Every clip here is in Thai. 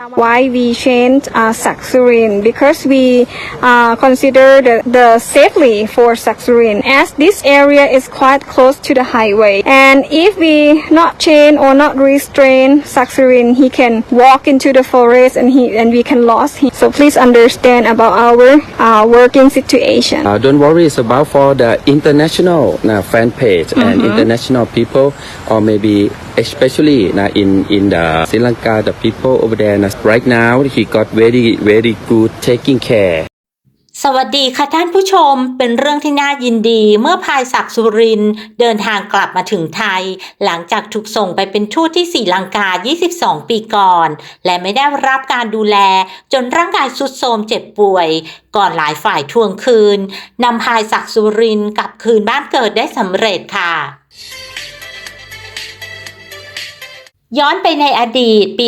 Why we change uh, Saxurin? Because we uh, consider the, the safely for Saxurin as this area is quite close to the highway. And if we not chain or not restrain Saxurin, he can walk into the forest and he and we can lose him. So please understand about our uh, working situation. Uh, don't worry, it's about for the international uh, fan page and international people, or maybe especially uh, in in the Sri Lanka, the people over there. Uh, right now, he got very very good taking care. สวัสดีค่ะท่านผู้ชมเป็นเรื่องที่น่ายินดีเมื่อพายศักสุรินเดินทางกลับมาถึงไทย หลังจากถูกส่งไปเป็นทูตที่ศรีลังกา 22 ปีก่อน และไม่ได้รับการดูแล จนร่างกายสุดโทรมเจ็บป่วย ก่อนหลายฝ่ายทวงคืนนำพายศักสุรินกลับคืนบ้านเกิดได้สำเร็จค่ะ ย้อนไปในอดีตปี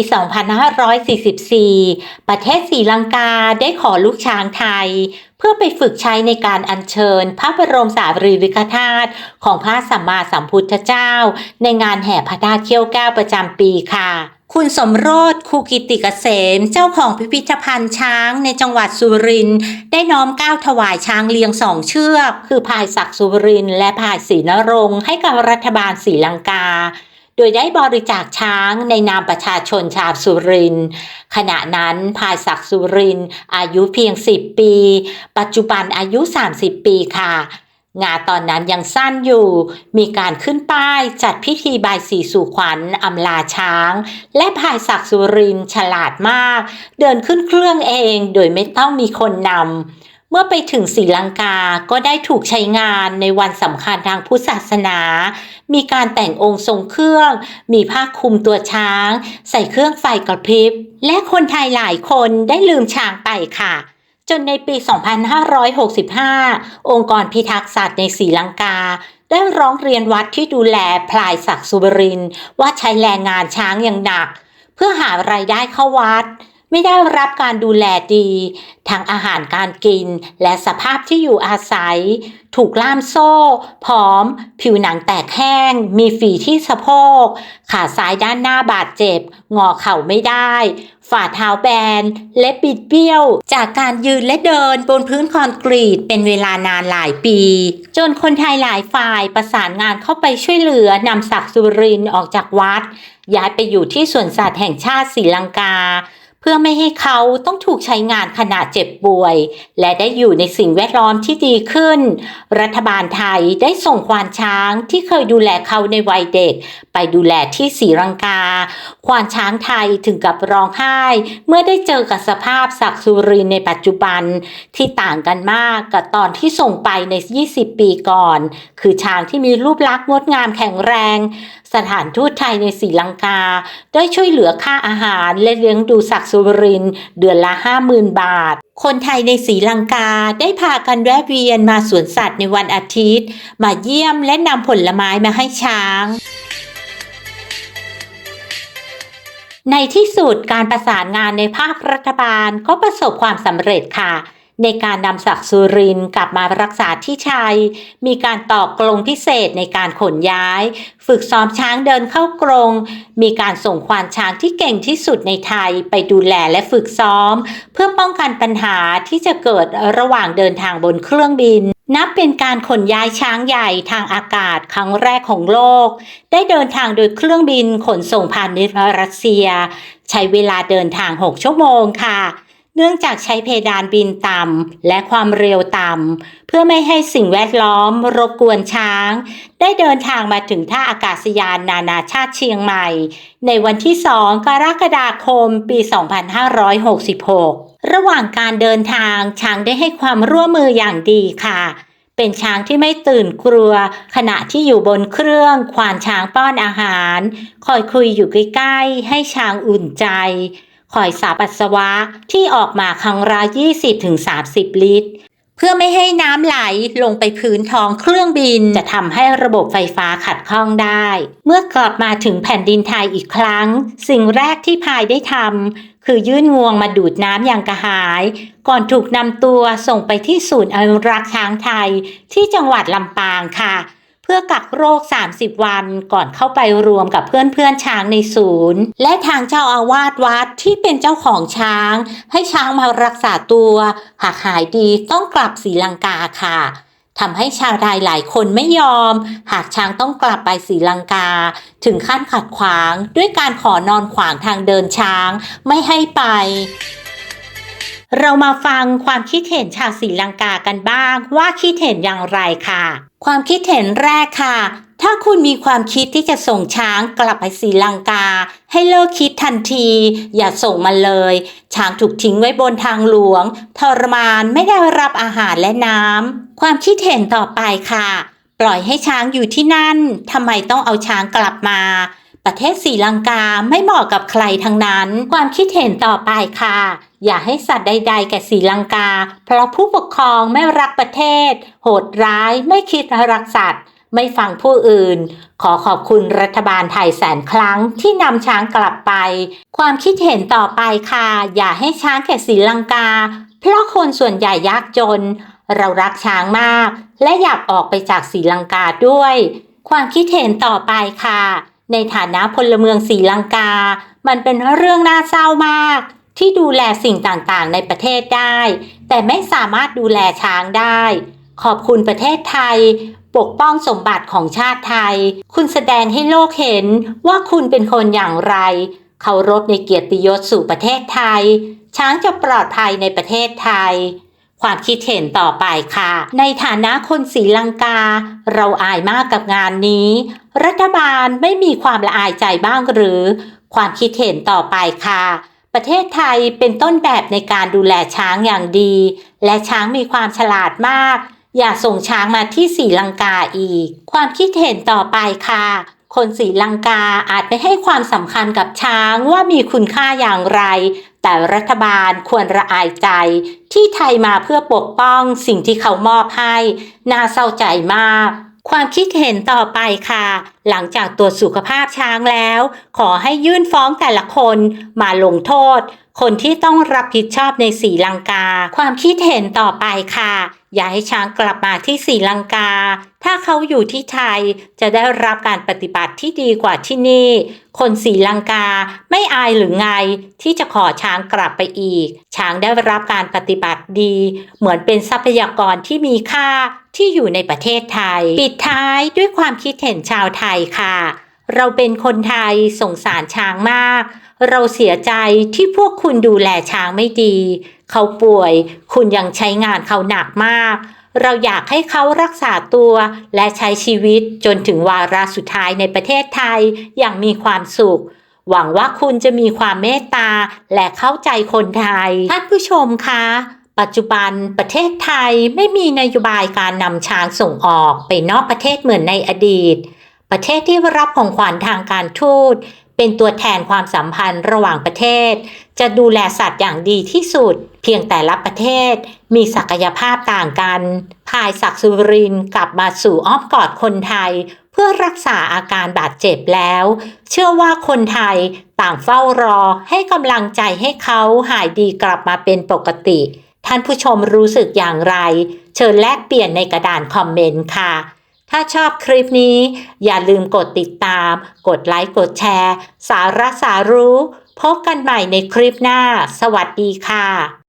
2544 ประเทศศรีลังกาได้ขอลูกช้างไทย เพื่อไปฝึกใช้ในการอัญเชิญ พระบรมสารีริกธาตุของพระสัมมาสัมพุทธเจ้า ในงานแห่พระธาตุเขี้ยวแก้วประจำปีค่ะ คุณสมโรธคูกิติกเกษม เจ้าของพิพิธภัณฑ์ช้างในจังหวัดสุรินทร์ได้น้อมก้าวถวายช้างเลี้ยงสองเชือก คือพายศักดิ์สุรินและพายศรีนรงค์ให้กับรัฐบาลศรีลังกา โดยได้บริจาคช้างในนามประชาชนชาวสุริน ขณะนั้นพายศักดิ์สุริน อายุเพียง 10 ปี ปัจจุบันอายุ 30 ปีค่ะงานตอนนั้นยังสั้นอยู่ มีการขึ้นป้ายจัดพิธีบายสีสู่ขวัญอำลาช้าง และพายศักสุรินฉลาดมาก เดินขึ้นเครื่องเองโดยไม่ต้องมีคนนำ เมื่อไปถึงศรีลังกาก็ได้ถูกใช้งานในวันสำคัญทางพุทธศาสนา มีการแต่งองค์ทรงเครื่อง มีผ้าคลุมตัวช้าง ใส่เครื่องไฟกระพริบ และคนไทยหลายคนได้ลืมช้างไปค่ะจนในปี 2565 องค์กรพิทักษ์สัตว์ในศรีลังกา ได้ร้องเรียนวัดที่ดูแลพลายศักดิ์สุบรินว่าใช้แรงงานช้างอย่างหนัก เพื่อหารายได้เข้าวัด ไม่ได้รับการดูแลดี ทั้งอาหารการกินและสภาพที่อยู่อาศัย ถูกล่ามโซ่ ผอม ผิวหนังแตกแห้ง มีฝีที่สะโพก ขาซ้ายด้านหน้าบาดเจ็บ งอเข่าไม่ได้ ฝ่าเท้าแบนและบิดเบี้ยว จากการยืนและเดินบนพื้นคอนกรีตเป็นเวลานานหลายปี จนคนไทยหลายฝ่ายประสานงานเข้าไปช่วยเหลือนำศักดิ์สุรินออกจากวัด ย้ายไปอยู่ที่สวนสัตว์แห่งชาติศรีลังกา เพื่อไม่ให้เขาต้องถูกใช้งานขณะเจ็บป่วย และได้อยู่ในสิ่งแวดล้อมที่ดีขึ้น รัฐบาลไทยได้ส่งควานช้างที่เคยดูแลเขาในวัยเด็ก ไปดูแลที่ศรีลังกา ควานช้างไทยถึงกับร้องไห้ เมื่อได้เจอกับสภาพศักสุรินในปัจจุบันที่ต่างกันมากกับตอนที่ส่งไปใน 20 ปีก่อน คือช้างที่มีรูปลักษณ์งดงามแข็งแรง สถานทูตไทยในศรีลังกา ได้ช่วยเหลือค่าอาหารและเลี้ยงดูศักดิ์สุริน เดือนละ 50,000 บาท คนไทยในศรีลังกาได้พากันแวะเวียนมาสวนสัตว์ในวันอาทิตย์ มาเยี่ยมและนำผลไม้มาให้ช้างในที่สุดการประสานงานในภาครัฐบาลก็ประสบความสำเร็จค่ะ ในการนำศักดิ์สุรินกลับมารักษาที่ชัย มีการต่อกรงพิเศษในการขนย้าย ฝึกซ้อมช้างเดินเข้ากรง มีการส่งควานช้างที่เก่งที่สุดในไทยไปดูแลและฝึกซ้อม เพื่อป้องกันปัญหาที่จะเกิดระหว่างเดินทางบนเครื่องบิน นับเป็นการขนย้ายช้างใหญ่ทางอากาศครั้งแรกของโลก ได้เดินทางโดยเครื่องบินขนส่งพาณิชย์รัสเซีย ใช้เวลาเดินทาง 6 ชั่วโมงค่ะ เนื่องจากใช้เพดานบินต่ำและความเร็วต่ำเพื่อไม่ให้สิ่งแวดล้อม รบกวนช้าง ได้เดินทางมาถึงท่าอากาศยานนานาชาติเชียงใหม่ ในวันที่ 2 กรกฎาคม ปี 2566 ระหว่างการเดินทางช้างได้ให้ความร่วมมืออย่างดีค่ะเป็นช้างที่ไม่ตื่นกลัว ขณะที่อยู่บนเครื่องควานช้างป้อนอาหาร คอยคุยอยู่ใกล้ๆ ให้ช้างอุ่นใจ คอยสาปัสสาวะที่ออกมาครั้งละ20-30 ลิตร เพื่อไม่ให้น้ำไหลลงไปพื้นท้องเครื่องบินจะทำให้ระบบไฟฟ้าขัดข้องได้ เมื่อกลับมาถึงแผ่นดินไทยอีกครั้ง สิ่งแรกที่พายได้ทำคือยื่นงวงมาดูดน้ำอย่างกระหาย ก่อนถูกนำตัวส่งไปที่ศูนย์อนุรักษ์ช้างไทยที่จังหวัดลำปางค่ะ พื่อพื่อกักโรค 30 วันก่อนเข้าไปรวมกับเพื่อนๆช้างในศูนย์ และทางเจ้าอาวาสวัดที่เป็นเจ้าของช้าง ให้ช้างมารักษาตัว หากหายดีต้องกลับศรีลังกาค่ะทำให้ชาวไทยหลายคนไม่ยอม หากช้างต้องกลับไปศรีลังกา ถึงขั้นขัดขวาง ด้วยการขอนอนขวางทางเดินช้าง ไม่ให้ไป เรามาฟังความคิดเห็นชาวศรีลังกากันบ้างว่าคิดเห็นอย่างไรค่ะ ความคิดเห็นแรกค่ะ ถ้าคุณมีความคิดที่จะส่งช้างกลับไปศรีลังกา ให้เลิกคิดทันที อย่าส่งมาเลย ช้างถูกทิ้งไว้บนทางหลวง ทรมานไม่ได้รับอาหารและน้ำ ความคิดเห็นต่อไปค่ะ ปล่อยให้ช้างอยู่ที่นั่น ทำไมต้องเอาช้างกลับมา ประเทศศรีลังกาไม่เหมาะกับใครทั้งนั้น ความคิดเห็นต่อไปค่ะ อย่าให้สัตว์ใด ๆ แก่ศรีลังกา เพราะผู้ปกครองไม่รักประเทศ โหดร้ายไม่คิดรักสัตว์ไม่ฟังผู้อื่น ขอขอบคุณรัฐบาลไทยแสนครั้งที่นำช้างกลับไป ความคิดเห็นต่อไปค่ะ อย่าให้ช้างแก่ศรีลังกา เพราะคนส่วนใหญ่ยากจน เรารักช้างมาก และอยากออกไปจากศรีลังกาด้วย ความคิดเห็นต่อไปค่ะ ในฐานะพลเมืองศรีลังกา มันเป็นเรื่องน่าเศร้ามาก ที่ดูแลสิ่งต่างๆ ในประเทศได้ แต่ไม่สามารถดูแลช้างได้ ขอบคุณประเทศไทย ปกป้องสมบัติของชาติไทย คุณแสดงให้โลกเห็นว่าคุณเป็นคนอย่างไรเคารพในเกียรติยศสู่ประเทศไทย ช้างจะปลอดภัยในประเทศไทย ความคิดเห็นต่อไปค่ะ ในฐานะคนศรีลังกา เราอายมากกับงานนี้ รัฐบาลไม่มีความละอายใจบ้างหรือ ความคิดเห็นต่อไปค่ะ ประเทศไทยเป็นต้นแบบในการดูแลช้างอย่างดี และช้างมีความฉลาดมาก อย่าส่งช้างมาที่ศรีลังกาอีก ความคิดเห็นต่อไปค่ะ คนศรีลังกาอาจไม่ให้ความสำคัญกับช้างว่ามีคุณค่าอย่างไร แต่รัฐบาลควรระอายใจ ที่ไทยมาเพื่อปกป้องสิ่งที่เขามอบให้ น่าเศร้าใจมาก ความคิดเห็นต่อไปค่ะ หลังจากตรวจสุขภาพช้างแล้ว ขอให้ยื่นฟ้องแต่ละคนมาลงโทษ คนที่ต้องรับผิดชอบในศรีลังกา ความคิดเห็นต่อไปค่ะ อย่าให้ช้างกลับมาที่ศรีลังกา ถ้าเขาอยู่ที่ไทยจะได้รับการปฏิบัติที่ดีกว่าที่นี่ คนศรีลังกาไม่อายหรือไง ที่จะขอช้างกลับไปอีก ช้างได้รับการปฏิบัติดี เหมือนเป็นทรัพยากรที่มีค่า ที่อยู่ในประเทศไทย ปิดท้ายด้วยความคิดเห็นชาวไทยค่ะ เราเป็นคนไทยสงสารช้างมาก เราเสียใจที่พวกคุณดูแลช้างไม่ดี เขาป่วย คุณยังใช้งานเขาหนักมาก เราอยากให้เขารักษาตัวและใช้ชีวิตจนถึงวาระสุดท้ายในประเทศไทยอย่างมีความสุขหวังว่าคุณจะมีความเมตตาและเข้าใจคนไทย ท่านผู้ชมคะ ปัจจุบันประเทศไทยไม่มีนโยบายการนำช้างส่งออกไปนอกประเทศเหมือนในอดีต ประเทศที่รับของขวัญทางการทูต เป็นตัวแทนความสัมพันธ์ระหว่างประเทศ จะดูแลสัตว์อย่างดีที่สุด เพียงแต่ละประเทศมีศักยภาพต่างกัน พายศักสุรินกลับมาสู่อ้อมกอดคนไทย เพื่อรักษาอาการบาดเจ็บแล้ว เชื่อว่าคนไทยต่างเฝ้ารอให้กำลังใจให้เขาหายดีกลับมาเป็นปกติ ท่านผู้ชมรู้สึกอย่างไร เชิญแลกเปลี่ยนในกระดานคอมเมนต์ค่ะ ถ้าชอบคลิปนี้ อย่าลืมกดติดตาม กดไลค์กดแชร์ สาระสารู้ พบกันใหม่ในคลิปหน้า สวัสดีค่ะ